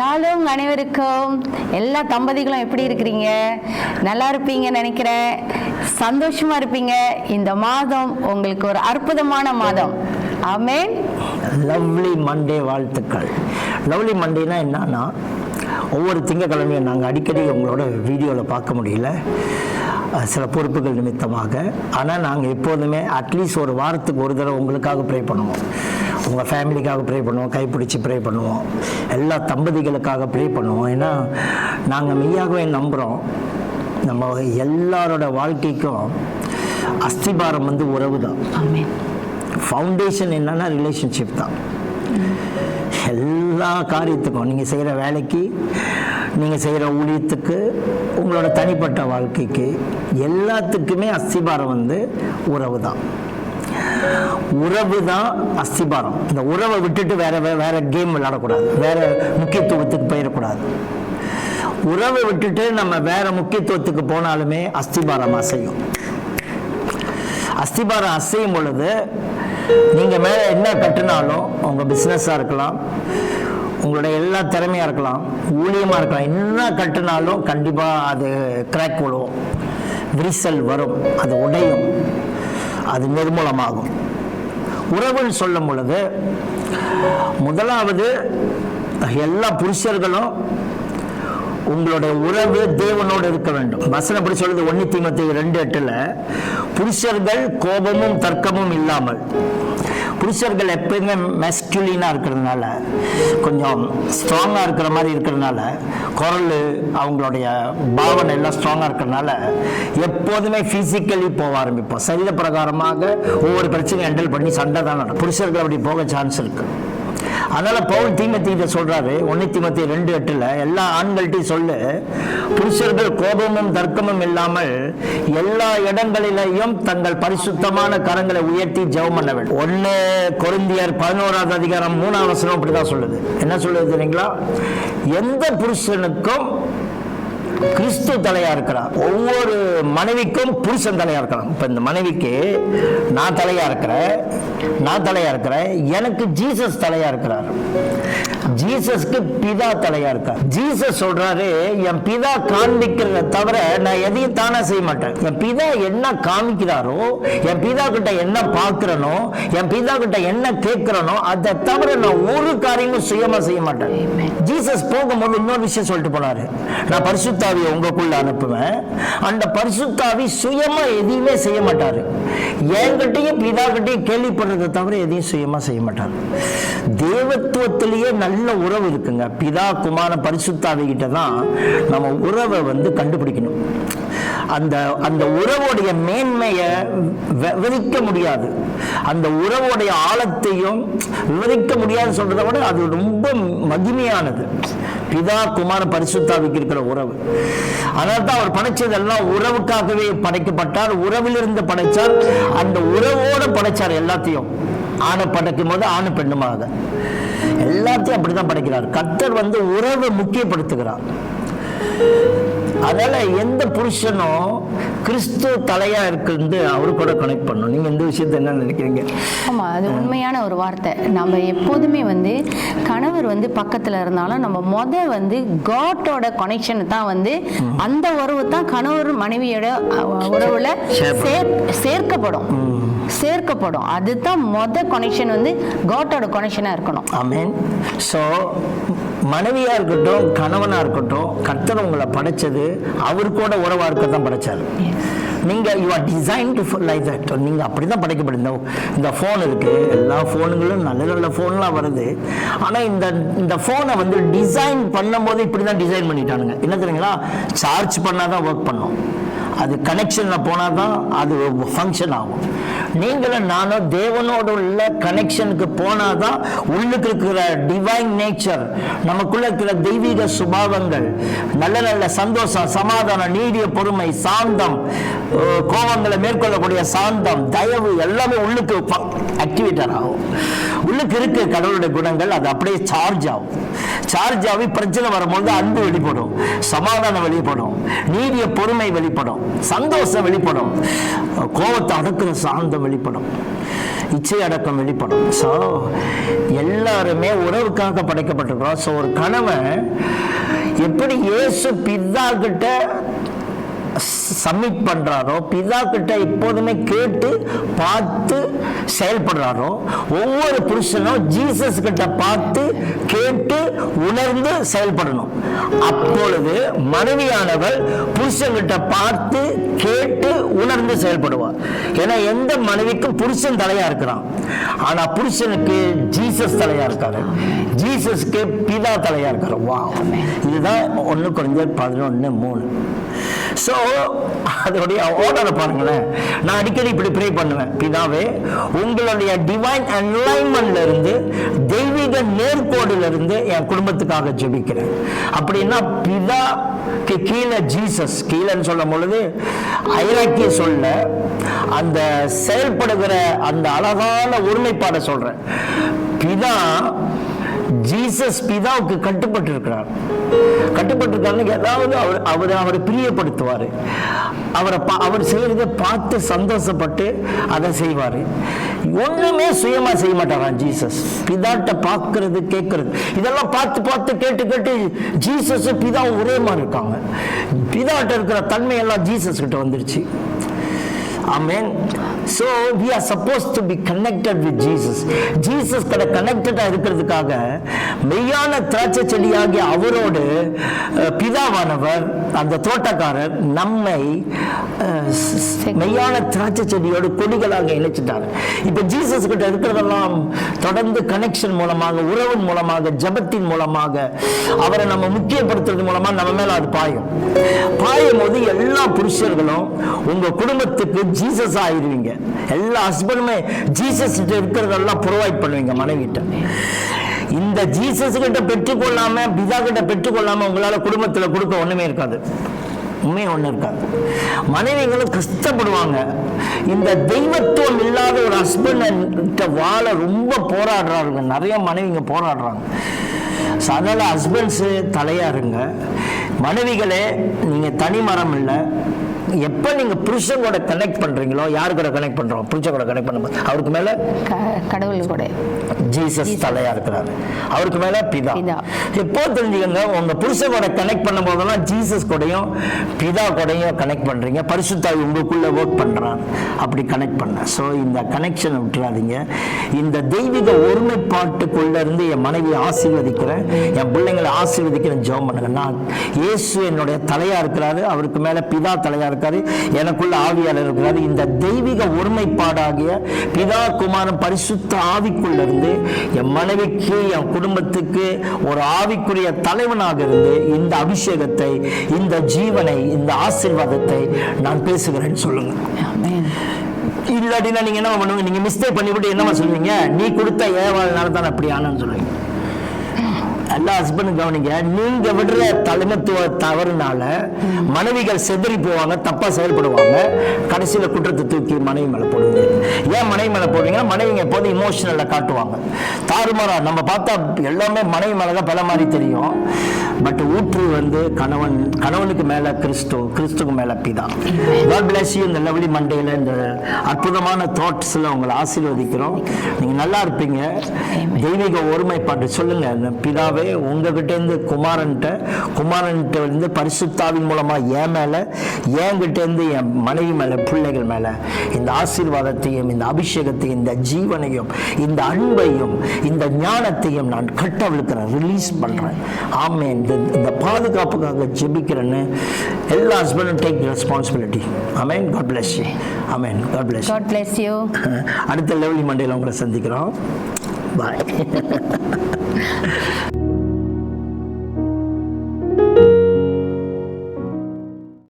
ஷாலும் அனைவருக்கும் எல்லா தம்பதிகளும் எப்படி இருக்கிறீங்க? நல்லா இருப்பீங்கன்னு நினைக்கிறேன். சந்தோஷமா இருப்பீங்க. இந்த மாதம் உங்களுக்கு ஒரு அற்புதமான மாதம். ஆமேன். லவ்லி மண்டே வாழ்த்துக்கள். லவ்லி மண்டேனா என்னன்னா ஒவ்வொரு திங்கக்கிழமையும் நாங்கள் அடிக்கடி உங்களோட வீடியோவில் பார்க்க முடியல. சில பொறுப்புகள் நிமித்தமாக. ஆனால் நாங்கள் எப்போதுமே அட்லீஸ்ட் ஒரு வாரத்துக்கு ஒரு தடவை உங்களுக்காக ப்ரே பண்ணுவோம். உங்கள் ஃபேமிலிக்காக ப்ரே பண்ணுவோம் கைப்பிடிச்சு ப்ரே பண்ணுவோம். எல்லா தம்பதிகளுக்காக ப்ரே பண்ணுவோம். ஏன்னா நாங்கள் மெய்யாகவே நம்புகிறோம் நம்ம எல்லாரோட வாழ்க்கைக்கும் அஸ்திபாரம் வந்து உறவு தான் ஃபவுண்டேஷன் என்னன்னா ரிலேஷன்ஷிப் தான். எல்லா காரியத்துக்கும் நீங்கள் செய்கிற வேலைக்கு நீங்கள் செய்கிற ஊழியத்துக்கு உங்களோட தனிப்பட்ட வாழ்க்கைக்கு எல்லாத்துக்குமே அஸ்திபாரம் வந்து உறவு தான் உறவு தான் அஸ்திபாரம். இந்த உறவை விட்டுட்டு வேற வேற கேம் விளையாடக்கூடாது. வேற முக்கியத்துவத்துக்கு போயிடக்கூடாது. உறவை விட்டுட்டு நம்ம வேற முக்கியத்துவத்துக்கு போனாலுமே அஸ்திபாரம் அசையும். அஸ்திபாரம் அசையும் பொழுது நீங்க மேல என்ன கட்டினாலும் உங்க பிசினஸா இருக்கலாம். உங்களுடைய எல்லா திறமையா இருக்கலாம். ஊழியமா இருக்கலாம். என்ன கட்டினாலும் கண்டிப்பா அது கிராக் விழுவும் விரிசல் வரும். அது உடையும். அது நிர்மூலமாகும். உறவுன்னு சொல்லும் பொழுது முதலாவது எல்லா புருஷர்களும் உங்களுடைய உறவு தேவனோடு இருக்க வேண்டும். வசனம் அப்படி சொல்றது ஒன்னு தீமத்தி ரெண்டு எட்டுல புருஷர்கள் கோபமும் தர்க்கமும் இல்லாமல். புருஷர்கள் எப்பயுமே மெஸ்குலினாக இருக்கிறதுனால கொஞ்சம் ஸ்ட்ராங்காக இருக்கிற மாதிரி இருக்கிறதுனால குரல் அவங்களுடைய பாவனை எல்லாம் ஸ்ட்ராங்காக இருக்கிறதுனால எப்போதுமே ஃபிசிக்கலி போக ஆரம்பிப்போம். சரீர பிரகாரமாக ஒவ்வொரு பிரச்சனையும் ஹேண்டில் பண்ணி சண்டை தான் நடக்கும். புருஷர்கள் அப்படி போக சான்ஸ் இருக்குது அதனால பவுல் தீமத்திட்ட சொல்றாரு ஒன்னு தீமத்தி ரெண்டு எட்டுல எல்லா ஆண்கள்ட்டையும் சொல்லு புருஷர்கள் கோபமும் தர்க்கமும் இல்லாமல் எல்லா இடங்களிலையும் தங்கள் பரிசுத்தமான கரங்களை உயர்த்தி ஜெபம் பண்ண வேண்டும். ஒன்னு கொருந்தியர் பதினோராவது அதிகாரம் மூணாவது வசனம் அப்படிதான் சொல்லுது. என்ன சொல்லுது தெரியுங்களா? எந்த புருஷனுக்கும் கிறிஸ்து தலையா இருக்கிறார். ஒவ்வொரு மனைவிக்கும் புருஷன் தலையா இருக்கிறான். இப்ப இந்த மனைவிக்கு நான் தலையா இருக்கிறேன் நான் தலையா இருக்கிறேன் எனக்கு ஜீசஸ் தலையா இருக்கிறார். ஜீசஸ்க்கு பிதா தலையா இருக்கார் ஜீசஸ் சொல்றாரு என் பிதா காண்பிக்கிறத தவிர நான் எதையும் தானே செய்ய மாட்டேன். என் பிதா என்ன காமிக்கிறாரோ என் பிதா கிட்ட என்ன பார்க்கிறனோ என் பிதா கிட்ட என்ன கேட்கிறனோ அதை தவிர நான் ஒரு காரியமும் சுயமா செய்ய மாட்டேன். ஜீசஸ் போகும்போது இன்னொரு விஷயம் சொல்லிட்டு போனாரு. நான் பரிசுத்தாவியை உங்களுக்குள்ள அனுப்புவேன். அந்த பரிசுத்தாவி சுயமா எதையுமே செய்ய மாட்டாரு. என்கிட்டயும் பிதா கிட்டயும் கேள்விப்படுறதை தவிர எதையும் சுயமா செய்ய மாட்டாரு. தேவத்துவத்திலேயே நல்ல உறவு இருக்குங்க. பிதா குமார பரிசுத்தாவி கிட்ட தான் நம்ம உறவை வந்து கண்டுபிடிக்கணும். அந்த அந்த உறவுடைய மேன்மையை விவரிக்க முடியாது. அந்த உறவுடைய ஆழத்தையும் விவரிக்க முடியாது சொல்றதை விட அது ரொம்ப மகிமையானது. பிதா குமார பரிசுத்தாவிக்கு இருக்கிற உறவு. அதனால தான் அவர் படைச்சதெல்லாம் உறவுக்காகவே படைக்கப்பட்டார். உறவிலிருந்து படைச்சார். அந்த உறவோட படைச்சார் எல்லாத்தையும். ஆணை படைக்கும் போது ஆணு பெண்ணுமாக. எல்லாத்தையும் அப்படிதான் படைக்கிறார். கர்த்தர் வந்து உறவை முக்கியப்படுத்துகிறார். அதனால எந்த புருஷனும் கிறிஸ்து தலையா இருக்குது அவரு கூட கனெக்ட் பண்ணும் நீங்க இந்த விஷயத்தை என்ன நினைக்கிறீங்க? ஆமா அது உண்மையான ஒரு வார்த்தை. நம்ம எப்போதுமே வந்து கணவர் வந்து பக்கத்துல இருந்தாலும் நம்ம முத வந்து காட்டோட கனெக்ஷன் தான் வந்து அந்த உறவு தான் கணவர் மனைவியோட உறவுல சேர்க்கப்படும். சேர்க்கப்படும். அதுதான் மொத கனெக்ஷன் வந்து காட்டோட கனெக்ஷனா இருக்கணும். ஆமென் ஸோ மனைவியா இருக்கட்டும் கணவனா இருக்கட்டும் கர்த்தர் உங்களை படைச்சது அவர் கூட உறவா இருக்க தான் படைச்சாரு. நீங்க you are design to like that நீங்க அப்படிதான் படைக்கப்படும் இந்த இந்த ஃபோன் இருக்கு. எல்லா ஃபோனுங்களும் நல்ல நல்ல ஃபோன்லாம் வருது. ஆனா இந்த இந்த ஃபோனை வந்து டிசைன் பண்ணும்போது இப்படி தான் டிசைன் பண்ணிட்டானுங்க. என்ன தெரியுங்களா? சார்ஜ் பண்ணாதான் ஒர்க் பண்ணும். அது கனெக்ஷன்ல போனாதான் அது ஃபங்க்ஷன் ஆகும். நீங்களும் நானும் தேவனோட உள்ள கனெக்ஷனுக்கு போனாதான் உள்ளுக்கு இருக்கிற டிவைன் நேச்சர் நமக்குள்ள இருக்கிற தெய்வீக சுபாவங்கள் நல்ல நல்ல சந்தோஷம் சமாதானம் நீடிய பொறுமை சாந்தம் கோபங்களை மேற்கொள்ளக்கூடிய சாந்தம் தயவு எல்லாமே உள்ளுக்கு ஆக்டிவேட்டர் ஆகும். உள்ளுக்கு இருக்கு கடவுளுடைய குணங்கள் அது அப்படியே சார்ஜ் ஆகும். சார்ஜ் ஆகி பிரச்சனை வரும்போது அன்பு வெளிப்படும் சமாதானம் வெளிப்படும் நீடிய பொறுமை வெளிப்படும் சந்தோஷம் வெளிப்படும். கோபத்தை அடக்குற சாந்தம் வெளிப்படும். இச்சை அடக்கம் வெளிப்படும். ஸோ எல்லாருமே உறவுக்காக படைக்கப்பட்டிருக்கிறோம். ஸோ ஒரு கணவன் எப்படி இயேசு பிதா கிட்ட சப்மிட் பண்றாரோ பிதா கிட்ட எப்போதுமே கேட்டு பார்த்து செயல்படுறாரோ ஒவ்வொரு புருஷனும் ஜீசஸ் கிட்ட பார்த்து கேட்டு உணர்ந்து செயல்படணும். அப்பொழுது மனைவியானவள் புருஷன்கிட்ட பார்த்து கேட்டு உணர்ந்து செயல்படுவார். ஏன்னா எந்த மனைவிக்கும் புருஷன் தலையா இருக்கிறான். ஆனா புருஷனுக்கு ஜீசஸ் தலையா இருக்காரு. ஜீசஸ்க்கு பிதா தலையா இருக்காரு. வா இதுதான் ஒன்று குறைஞ்ச பதினொன்னு மூணு. ஸோ அதோடைய ஓடரை பாருங்களேன். நான் அடிக்கடி இப்படி ப்ரே பண்ணுவேன். பிதாவே உங்களுடைய டிவைன் அன்லைன்மெண்ட்ல இருந்து தெய்வீக நேர்கோடுல இருந்து என் குடும்பத்துக்காக ஜெபிக்கிறேன். அப்படின்னா பிதா கீழே ஜீசஸ் கீழேன்னு சொல்லும் பொழுது ஐராக்கிய சொல்ல அந்த செயல்படுகிற அந்த அழகான ஒருமைப்பாடை சொல்றேன். பிதா ஜீசஸ் பிதாவுக்கு கட்டுப்பட்டு இருக்கிறார் கட்டுப்பட்டிருக்காருன்னு ஏதாவது அவர் அவர் அவரை பிரியப்படுத்துவார். அவரை பா- அவர் செய்யறதை பார்த்து சந்தோஷப்பட்டு அதை செய்வார். ஒண்ணுமே சுயமா செய்ய மாட்டாராம் ஜீசஸ் பிதாட்ட பார்க்கறது கேட்கறது. இதெல்லாம் பார்த்து பார்த்து கேட்டு கேட்டு ஜீசஸ் பிதாவும் ஒரே மாதிரி இருக்காங்க. பிதாட்ட இருக்கிற தன்மையெல்லாம் ஜீசஸ் கிட்ட வந்துருச்சு. Amen. So we are supposed to be connected with Jesus. Jesus கூட கனெக்டடா இருக்கிறதுக்காக மெய்யான திராட்சை செடியாகிய அவரோடு பிதாவானவர் அந்த தோட்டக்காரர் நம்மை மெய்யான திராட்சை செடியோடு கொடிகளாக இணைச்சிட்டார் இப்போ ஜீசஸ் கிட்ட இருக்கிறதெல்லாம் தொடர்ந்து கனெக்ஷன் மூலமாக உறவின் மூலமாக ஜபத்தின் மூலமாக அவரை நம்ம முக்கியப்படுத்துறது மூலமா நம்ம மேல அது பாயும் பாயும் போது எல்லா புருஷர்களும் உங்க குடும்பத்துக்கு ஜீசஸ் ஆயிடுவீங்க எல்லா ஹஸ்பண்டுமே ஜீசஸ் கிட்ட இருக்கிறதெல்லாம் ப்ரொவைட் பண்ணுவீங்க மனைவிட்ட. இந்த ஜீசஸ் கிட்ட பெற்றுக்கொள்ளாம பிதா கிட்ட பெற்றுக்கொள்ளாம உங்களால குடும்பத்துல கொடுக்க ஒண்ணுமே இருக்காது. உண்மை ஒண்ணு இருக்காது. மனைவிகளும் கஷ்டப்படுவாங்க. இந்த தெய்வத்துவம் இல்லாத ஒரு ஹஸ்பண்ட் வாழ ரொம்ப போராடுறாருங்க. நிறைய மனைவிங்க போராடுறாங்க. அதனால ஹஸ்பண்ட்ஸு தலையா இருங்க மனைவிகளே நீங்க தனி மரம் இல்லை. எப்போ நீங்க புருஷன் கூட கனெக்ட் பண்றீங்களோ யாரு கூட கனெக்ட் பண்றோம்? புருஷன் கூட கனெக்ட் பண்ணும்போது. அவருக்கு மேல கடவுள் கூட. ஜீசஸ் தலையா இருக்கிறாரு அவருக்கு மேல பிதா. எப்போ தெரிஞ்சுக்கங்க உங்க புருஷன் கூட கனெக்ட் பண்ணும் போதெல்லாம் ஜீசஸ் கூடயும் பிதா கூடயும் கனெக்ட் பண்றீங்க. பரிசுத்தாய் உங்களுக்குள்ள ஒர்க் பண்றான். அப்படி கனெக்ட் பண்ண. ஸோ இந்த கனெக்ஷனை விட்டுறாதீங்க. இந்த தெய்வீக ஒருமைப்பாட்டுக்குள்ள இருந்து என் மனைவியை ஆசீர்வதிக்கிறேன். என் பிள்ளைங்களை ஆசீர்வதிக்கிறேன் ஜெபம் பண்ணுங்க. நான் இயேசு என்னுடைய தலையா இருக்கிறாரு. அவருக்கு மேல பிதா தலையா இருக்காரு. எனக்குள்ள ஆவியாளர் இருக்கிறாரு. இந்த தெய்வீக ஒருமைப்பாடாகிய பிதா குமாரன் பரிசுத்த ஆவிக்குள்ள இருந்து என் மனைவிக்கு என் குடும்பத்துக்கு ஒரு ஆவிக்குரிய தலைவனாக இருந்து இந்த அபிஷேகத்தை இந்த ஜீவனை இந்த ஆசீர்வாதத்தை நான் பேசுகிறேன்னு சொல்லுங்க. இல்லாட்டினா நீங்க என்ன பண்ணுவீங்க? நீங்க மிஸ்டேக் பண்ணிவிட்டு என்னமா சொல்லுவீங்க? நீ கொடுத்த ஏவாள்னால தான் அப்படி ஆனான்னு சொல்லுவீங்க. எல்லா ஹஸ்பண்டும் கவனிங்க. நீங்க விடுற தலைமத்துவ தவறுனால மனைவிகள் செதறி போவாங்க தப்பா செயல்படுவாங்க. கடைசியில குற்றத்தை தூக்கி மனைவி மேல போடுவீங்க. ஏன் மனைவி மேல போடுவீங்கன்னா மனைவிங்க எப்போதும் இமோஷனல்ல காட்டுவாங்க. தாறுமாறா நம்ம பார்த்தா எல்லாமே மனைவி மேலதான் பல மாதிரி தெரியும். பட் ஊற்று வந்து கணவன் கணவனுக்கு மேல கிறிஸ்து கிறிஸ்துக்கு மேல பிதா. God bless you இந்த லவ்லி மண்டேல இந்த அற்புதமான தாட்ஸ்ல உங்களை ஆசீர்வதிக்கிறோம். நீங்க நல்லா இருப்பீங்க. தெய்வீக ஒருமைப்பாட்டு சொல்லுங்க. பிதாவே உங்ககிட்ட இருந்து குமாரன்ட்ட குமாரன்ட்ட இருந்து பரிசுத்தாவின் மூலமா என் மேல என்கிட்ட இருந்து என் மனைவி மேல பிள்ளைகள் மேல இந்த ஆசீர்வாதத்தையும் இந்த அபிஷேகத்தையும் இந்த ஜீவனையும் இந்த அன்பையும் இந்த ஞானத்தையும் நான் கட்டவிழுக்கிறேன் ரிலீஸ் பண்றேன். ஆமே இந்த இந்த பாதுகாப்புக்காக ஜெபிக்கிறேன்னு எல்லா ஹஸ்பண்டும் take responsibility amen God bless you amen God bless God bless you. அடுத்த லெவலி மண்டேல உங்களை சந்திக்கிறோம். பாய்